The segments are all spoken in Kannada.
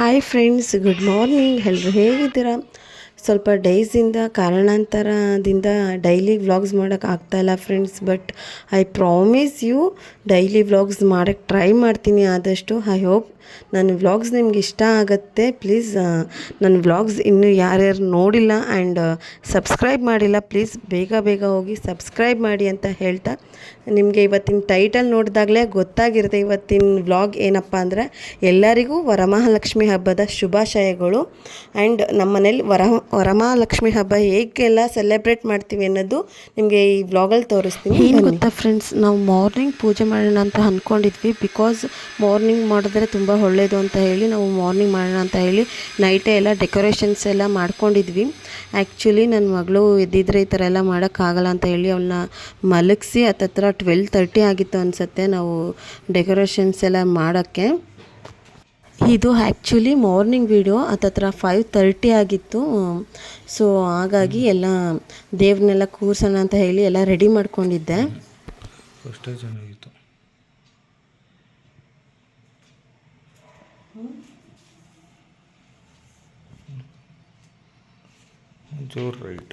ಹಾಯ್ ಫ್ರೆಂಡ್ಸ್ ಗುಡ್ ಮಾರ್ನಿಂಗ್ ಎಲ್ಲರೂ ಹೇಗಿದ್ದೀರಾ? ಸ್ವಲ್ಪ ಡೇಸಿಂದ ಕಾರಣಾಂತರದಿಂದ ಡೈಲಿ ವ್ಲಾಗ್ಸ್ ಮಾಡೋಕ್ಕೆ ಆಗ್ತಾಯಿಲ್ಲ friends but I promise you daily vlogs ಮಾಡೋಕ್ಕೆ ಟ್ರೈ ಮಾಡ್ತೀನಿ ಆದಷ್ಟು. ಐ ಹೋಪ್ ನನ್ನ ವ್ಲಾಗ್ಸ್ ನಿಮ್ಗೆ ಇಷ್ಟ ಆಗುತ್ತೆ. ಪ್ಲೀಸ್ ನನ್ನ ವ್ಲಾಗ್ಸ್ ಇನ್ನೂ ಯಾರ್ಯಾರು ನೋಡಿಲ್ಲ ಆ್ಯಂಡ್ ಸಬ್ಸ್ಕ್ರೈಬ್ ಮಾಡಿಲ್ಲ ಪ್ಲೀಸ್ ಬೇಗ ಬೇಗ ಹೋಗಿ ಸಬ್ಸ್ಕ್ರೈಬ್ ಮಾಡಿ ಅಂತ ಹೇಳ್ತಾ ನಿಮಗೆ ಇವತ್ತಿನ ಟೈಟಲ್ ನೋಡಿದಾಗಲೇ ಗೊತ್ತಾಗಿರುತ್ತೆ ಇವತ್ತಿನ ವ್ಲಾಗ್ ಏನಪ್ಪ ಅಂದರೆ ಎಲ್ಲರಿಗೂ ವರಮಹಾಲಕ್ಷ್ಮಿ ಹಬ್ಬದ ಶುಭಾಶಯಗಳು. ಆ್ಯಂಡ್ ನಮ್ಮ ಮನೇಲಿ ವರ ವರಮಹಾಲಕ್ಷ್ಮಿ ಹಬ್ಬ ಹೇಗೆಲ್ಲ ಸೆಲೆಬ್ರೇಟ್ ಮಾಡ್ತೀವಿ ಅನ್ನೋದು ನಿಮಗೆ ಈ ವ್ಲಾಗಲ್ಲಿ ತೋರಿಸ್ತೀನಿ. ಏನು ಗೊತ್ತಾ ಫ್ರೆಂಡ್ಸ್ ನಾವು ಮಾರ್ನಿಂಗ್ ಪೂಜೆ ಮಾಡೋಣ ಅಂತ ಅಂದ್ಕೊಂಡಿದ್ವಿ ಬಿಕಾಸ್ ಮಾರ್ನಿಂಗ್ ಮಾಡಿದ್ರೆ ತುಂಬ ಒಳ್ಳೆಯದು ಅಂತ ಹೇಳಿ ನಾವು ಮಾರ್ನಿಂಗ್ ಮಾಡೋಣ ಅಂತ ಹೇಳಿ ನೈಟೇ ಎಲ್ಲ ಡೆಕೋರೇಷನ್ಸ್ ಎಲ್ಲ ಮಾಡ್ಕೊಂಡಿದ್ವಿ. ಆ್ಯಕ್ಚುಲಿ ನನ್ನ ಮಗಳು ಎದ್ದಿದ್ರೆ ಈ ಥರ ಎಲ್ಲ ಮಾಡೋಕ್ಕಾಗಲ್ಲ ಅಂತ ಹೇಳಿ ಅವಳನ್ನ ಮಲಗಿಸಿ ಹತ್ತತ್ರ ಟ್ವೆಲ್ ತರ್ಟಿ ಆಗಿತ್ತು ಅನಿಸುತ್ತೆ ನಾವು ಡೆಕೋರೇಷನ್ಸ್ ಎಲ್ಲ ಮಾಡೋಕ್ಕೆ. ಇದು ಆ್ಯಕ್ಚುಲಿ ಮಾರ್ನಿಂಗ್ ವಿಡಿಯೋ ಹತ್ರ ಫೈವ್ ತರ್ಟಿ ಆಗಿತ್ತು. ಸೊ ಹಾಗಾಗಿ ಎಲ್ಲ ದೇವ್ರನ್ನೆಲ್ಲ ಕೂರ್ಸೋಣ ಅಂತ ಹೇಳಿ ಎಲ್ಲ ರೆಡಿ ಮಾಡ್ಕೊಂಡಿದ್ದೆ. ಅಷ್ಟೇ ಚೆನ್ನಾಗಿತ್ತು. ಜೋರ್ ರೈಟ್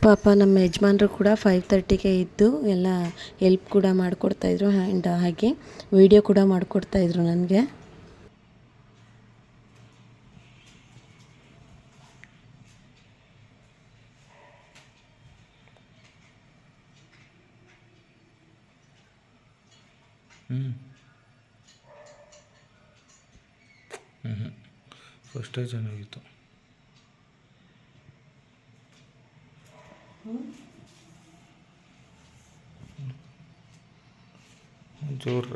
ಪಾಪ ನಮ್ಮ ಯಜಮಾನರು ಕೂಡ ಫೈವ್ ತರ್ಟಿಗೆ ಇದ್ದು ಎಲ್ಲ ಹೆಲ್ಪ್ ಕೂಡ ಮಾಡಿಕೊಡ್ತಾಯಿದ್ರು ಆ್ಯಂಡ್ ಹಾಗೆ ವಿಡಿಯೋ ಕೂಡ ಮಾಡಿಕೊಡ್ತಾಯಿದ್ರು ನನಗೆ. ಫಸ್ಟೇ ಚೆನ್ನಾಗಿತ್ತು.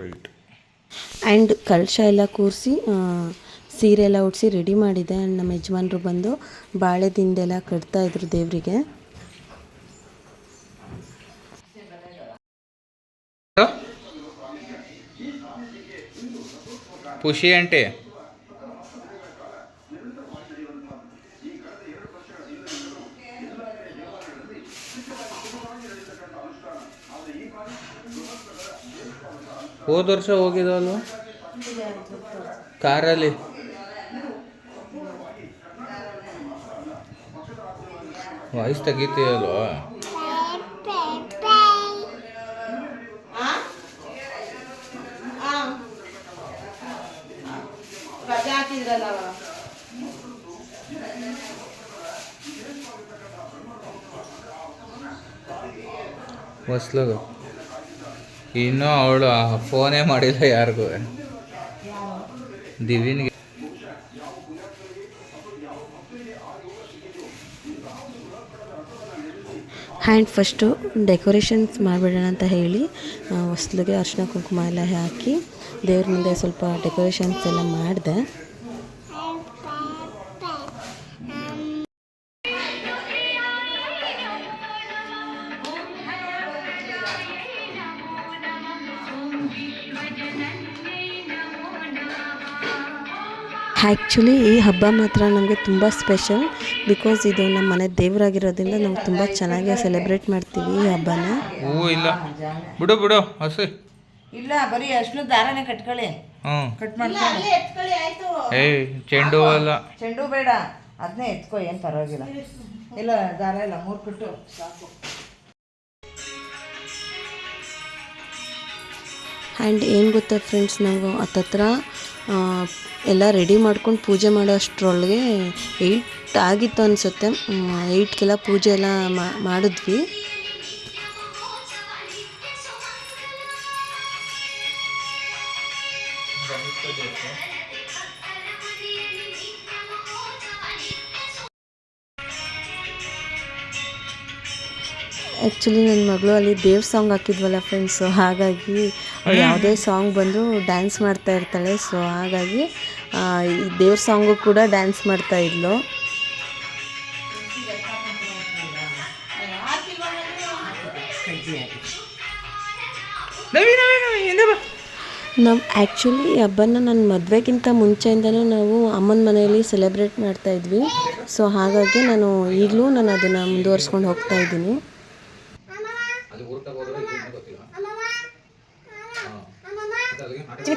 ರೈಟ್ ಆ್ಯಂಡ್ ಕಳಶ ಎಲ್ಲ ಕೂರಿಸಿ ಸೀರೆ ಎಲ್ಲ ಉಡಿಸಿ ರೆಡಿ ಮಾಡಿದೆ. ಆ್ಯಂಡ್ ನಮ್ಮ ಯಜಮಾನರು ಬಂದು ಬಾಳೆ ಕಟ್ತಾ ಇದ್ರು ದೇವರಿಗೆ. ಖುಷಿ ಆಂಟಿ? ಹೋದ ವರ್ಷ ಹೋಗಿದವಲ್ವ ಕಾರಲ್ಲಿ. ವಾಯ್ಸ್ ತೆಗಿತೀಯಲ್ವಾ ಹೊಸ್ಲಗ ಇನ್ನೂ ಅವಳು ಫೋನೇ ಮಾಡಿಲ್ಲ ಯಾರಿಗೂ. ದಿವಿನ್ಗೆ. ಹ್ಯಾಂಡ್ ಫಸ್ಟು ಡೆಕೋರೇಷನ್ಸ್ ಮಾಡಿಬಿಡೋಣ ಅಂತ ಹೇಳಿ ಹೊಸ್ಲಿಗೆ ಅರ್ಶಿನ ಕುಂಕುಮ ಎಲ್ಲ ಹಾಕಿ ದೇವ್ರ ಮುಂದೆ ಸ್ವಲ್ಪ ಡೆಕೋರೇಷನ್ಸ್ ಎಲ್ಲ ಮಾಡಿದೆ. ಆ್ಯಕ್ಚುಲಿ ಈ ಹಬ್ಬ ಮಾತ್ರ ನಮಗೆ ತುಂಬ ಸ್ಪೆಷಲ್ ಬಿಕಾಸ್ ಇದು ನಮ್ಮ ಮನೆ ದೇವರಾಗಿರೋದ್ರಿಂದ ನಾವು ತುಂಬ ಚೆನ್ನಾಗಿ ಸೆಲೆಬ್ರೇಟ್ ಮಾಡ್ತೀವಿ ಈ ಹಬ್ಬನ. ಹೂವು ಇಲ್ಲ. ಬಿಡು ಬಿಡು ಹಸಿ. ಇಲ್ಲ ಬರೀ ಅಷ್ಟು ದಾರನೇ ಕಟ್ಕೊಳ್ಳಿ. ಹ್ಞೂ. ಕಟ್ ಮಾಡ್ಕೊಳ್ಳಿ. ಏ ಚೆಂಡು ಅಲ್ಲ ಚೆಂಡು ಬೇಡ. ಅದನ್ನೇ ಎತ್ಕೋ ಏನು ಪರವಾಗಿಲ್ಲ. ಇಲ್ಲ ದಾರ ಇಲ್ಲ ಮೂರು ಕಟ್ಟು. ಸಾಕು. ಆ್ಯಂಡ್ ಏನು ಗೊತ್ತಾ ಫ್ರೆಂಡ್ಸ್ ನಾವು ಹತ್ತತ್ರ ಎಲ್ಲ ರೆಡಿ ಮಾಡ್ಕೊಂಡು ಪೂಜೆ ಮಾಡೋ ಅಷ್ಟರೊಳಗೆ ಏಯ್ಟ್ ಆಗಿತ್ತು ಅನಿಸುತ್ತೆ. ಏಯ್ಟ್ಗೆಲ್ಲ ಪೂಜೆ ಎಲ್ಲ ಮಾಡಿದ್ವಿ. ಆ್ಯಕ್ಚುಲಿ ನನ್ನ ಮಗಳು ಅಲ್ಲಿ ದೇವ್ ಸಾಂಗ್ ಹಾಕಿದ್ವಲ್ಲ ಫ್ರೆಂಡ್ಸು ಹಾಗಾಗಿ ಯಾವುದೇ ಸಾಂಗ್ ಬಂದು ಡ್ಯಾನ್ಸ್ ಮಾಡ್ತಾ ಇರ್ತಾಳೆ. ಸೊ ಹಾಗಾಗಿ ಈ ದೇವ್ರ ಸಾಂಗು ಕೂಡ ಡ್ಯಾನ್ಸ್ ಮಾಡ್ತಾ ಇದ್ಲು. ನಮ್ಮ ನವಿ ಆ್ಯಕ್ಚುಲಿ ಈ ಹಬ್ಬನ ನನ್ನ ಮದುವೆಗಿಂತ ಮುಂಚೆಯಿಂದನೂ ನಾವು ಅಮ್ಮನ ಮನೆಯಲ್ಲಿ ಸೆಲೆಬ್ರೇಟ್ ಮಾಡ್ತಾ ಇದ್ವಿ. ಸೊ ಹಾಗಾಗಿ ನಾನು ಈಗಲೂ ನಾನು ಅದನ್ನು ಮುಂದುವರ್ಸ್ಕೊಂಡು ಹೋಗ್ತಾ ಇದ್ದೀನಿ.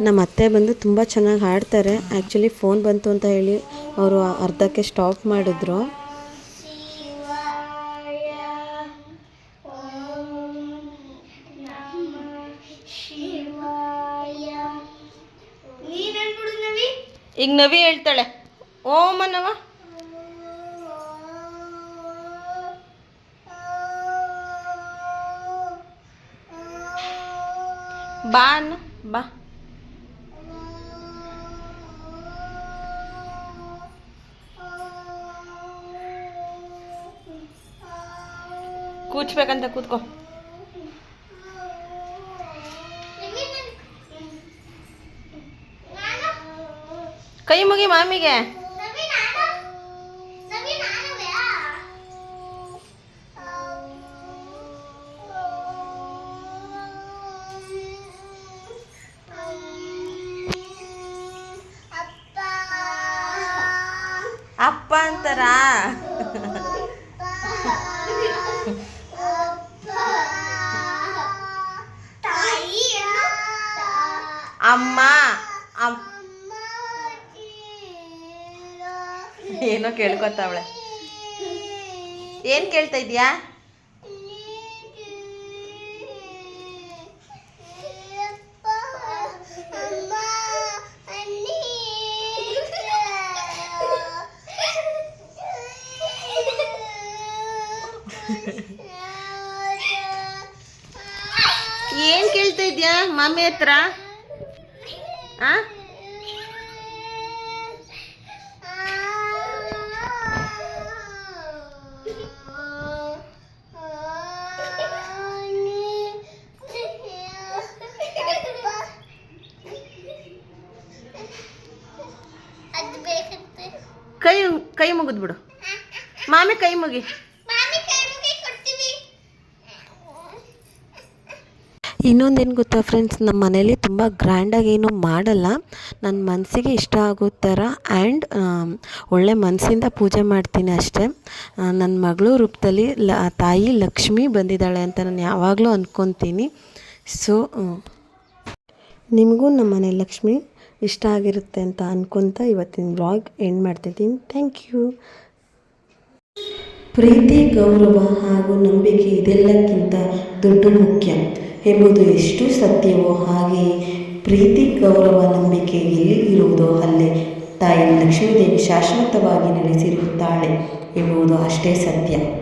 ನಮ್ಮ ಅತ್ತೆ ಬಂದು ತುಂಬ ಚೆನ್ನಾಗಿ ಹಾಡ್ತಾರೆ ಆ್ಯಕ್ಚುಲಿ ಫೋನ್ ಬಂತು ಅಂತ ಹೇಳಿ ಅವರು ಅರ್ಧಕ್ಕೆ ಸ್ಟಾಪ್ ಮಾಡಿದ್ರು. ಈಗ ನವಿ ಹೇಳ್ತಾಳೆ. ಓಮನವ ಬಾ ಬಾ. ಕೂಚ್ಬೇಕಂತ ಕೂತ್ಕೋ ಕೈ ಮುಗಿ ಮಾಮಿಗೆ ಅಪ್ಪ ಅಂತಾರ ಅಮ್ಮ ಅಮ್- ಏನೋ ಕೇಳ್ಕೊತಾವಳೆ. ಏನ್ ಕೇಳ್ತಾ ಇದೀಯಾ? ಏನ್ ಕೇಳ್ತಾ ಇದ್ಯಾ ಮಮ್ಮಿ ಹತ್ರ? ಕೈ ಕೈ ಮುಗಿದ್ ಬಿಡು ಮಾಮಿ ಕೈ ಮುಗಿ ಇನ್ನೊಂದೇನು ಗೊತ್ತಾ ಫ್ರೆಂಡ್ಸ್ ನಮ್ಮ ಮನೇಲಿ ತುಂಬ ಗ್ರ್ಯಾಂಡಾಗಿ ಏನು ಮಾಡಲ್ಲ. ನನ್ನ ಮನಸ್ಸಿಗೆ ಇಷ್ಟ ಆಗೋ ಥರ ಆ್ಯಂಡ್ ಒಳ್ಳೆ ಮನಸ್ಸಿಂದ ಪೂಜೆ ಮಾಡ್ತೀನಿ ಅಷ್ಟೇ. ನನ್ನ ಮಗಳು ರೂಪದಲ್ಲಿ ಲ ತಾಯಿ ಲಕ್ಷ್ಮಿ ಬಂದಿದ್ದಾಳೆ ಅಂತ ನಾನು ಯಾವಾಗಲೂ ಅಂದ್ಕೊತೀನಿ ಸೊ ನಿಮಗೂ ನಮ್ಮ ಮನೆ ಲಕ್ಷ್ಮಿ ಇಷ್ಟ ಆಗಿರುತ್ತೆ ಅಂತ ಅಂದ್ಕೊತ ಇವತ್ತಿನ ಬ್ಲಾಗ್ ಎಂಡ್ ಮಾಡ್ತಿದ್ದೀನಿ. ಥ್ಯಾಂಕ್ ಯು ಪ್ರೀತಿ, ಗೌರವ ಹಾಗೂ ನಂಬಿಕೆ ಇದೆಲ್ಲಕ್ಕಿಂತ ದೊಡ್ಡ ಮುಖ್ಯ. ಎಂಬುದು ಎಷ್ಟು ಸತ್ಯವೋ ಹಾಗೆ ಪ್ರೀತಿ ಗೌರವ ನಂಬಿಕೆ ಎಲ್ಲಿ ಇರುವುದೋ ಅಲ್ಲೇ ತಾಯಿ ಲಕ್ಷ್ಮೀದೇವಿ ಶಾಶ್ವತವಾಗಿ ನೆಲೆಸಿರುತ್ತಾಳೆ ಎಂಬುದು ಅಷ್ಟೇ ಸತ್ಯ.